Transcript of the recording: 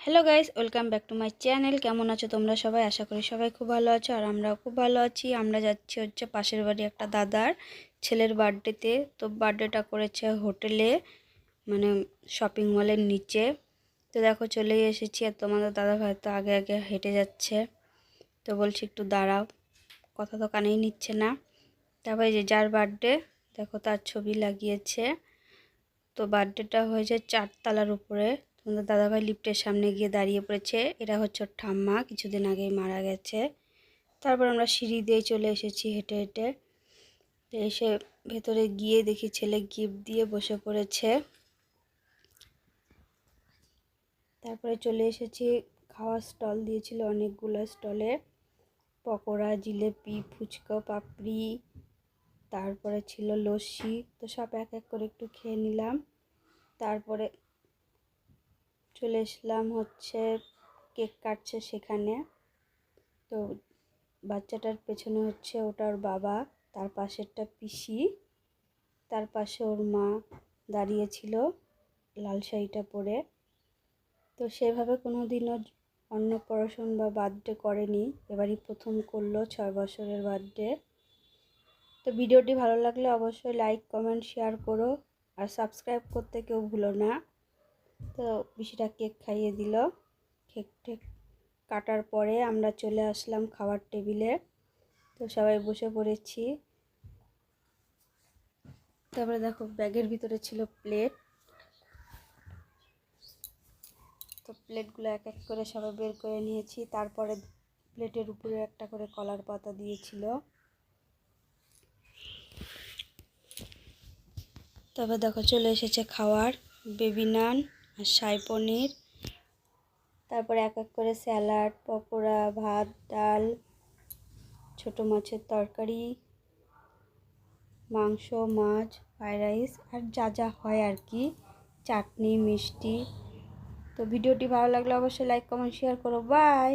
Hello guys welcome back to my channel কেমন আছো তোমরা সবাই? আশা করি সবাই খুব ভালো আছো আর আমরাও খুব ভালো আছি। আমরা যাচ্ছি হচ্ছে পাশের বাড়ি একটা দাদার ছেলের বার্থডেতে তো। বার্থডেটা করেছে হোটেলে মানে শপিং মলের নিচে। তো দেখো চলেই এসেছি আর তোমাদের দাদা হয়তো আগে আগে হেঁটে যাচ্ছে। তো বলছি একটু দাঁড়াও, কথা তো কানেই নিচ্ছে না। তারপরে যে যার বার্থডে দেখো তার ছবি লাগিয়েছে। তো বার্থডেটা হয়েছে চারতলার উপরে। তোমাদের দাদাভাই লিফটের সামনে গিয়ে দাঁড়িয়ে পড়েছে। এরা হচ্ছে ঠাম্মা, কিছুদিন আগেই মারা গেছে। তারপর আমরা সিঁড়ি দিয়ে চলে এসেছি হেঁটে হেঁটে। এসে ভেতরে গিয়ে দেখি ছেলে গিফট দিয়ে বসে পড়েছে। তারপরে চলে এসেছি, খাওয়ার স্টল দিয়েছিল অনেকগুলো স্টলে পকোড়া, জিলেপি, ফুচকা, পাপড়ি, তারপরে ছিল লস্যি। তো সব এক এক করে একটু খেয়ে নিলাম। তারপরে চলে এসলাম হচ্ছে কেক কাটছে সেখানে। তো বাচ্চাটার পেছনে হচ্ছে ওটার বাবা, তার পাশেরটা পিসি, তার পাশে ওর মা দাঁড়িয়েছিল লাল শাড়িটা পরে। তো সেভাবে কোনো দিনও অন্নপ্রাশন বা বার্থডে করেনি, এবারই প্রথম করল ছয় বছরের বার্থডে। তো ভিডিওটি ভালো লাগলে অবশ্যই লাইক, কমেন্ট, শেয়ার করো আর সাবস্ক্রাইব করতে কেউ ভুলো না। তো পিসিটা কেক খাইয়ে দিল। কেক টেক কাটার পরে আমরা চলে আসলাম খাবার টেবিলে। তো সবাই বসে পড়েছি। তারপরে দেখো ব্যাগের ভিতরে ছিল প্লেট। তো প্লেটগুলো এক এক করে সবাই বের করে নিয়েছি। তারপরে প্লেটের উপরে একটা করে কলার পাতা দিয়েছিল। তবে দেখো চলে এসেছে খাওয়ার। বেবি নান। আর শাই পনির। তারপরে এক এক করে স্যালাড, পকোড়া, ভাত, ডাল, ছোটো মাছের তরকারি, মাংস, মাছ, ফ্রাইড রাইস আর যা যা হয় আর কি। চাটনি, মিষ্টি। তো ভিডিওটি ভালো লাগলে অবশ্যই লাইক, কমেন্ট, শেয়ার করো। বাই!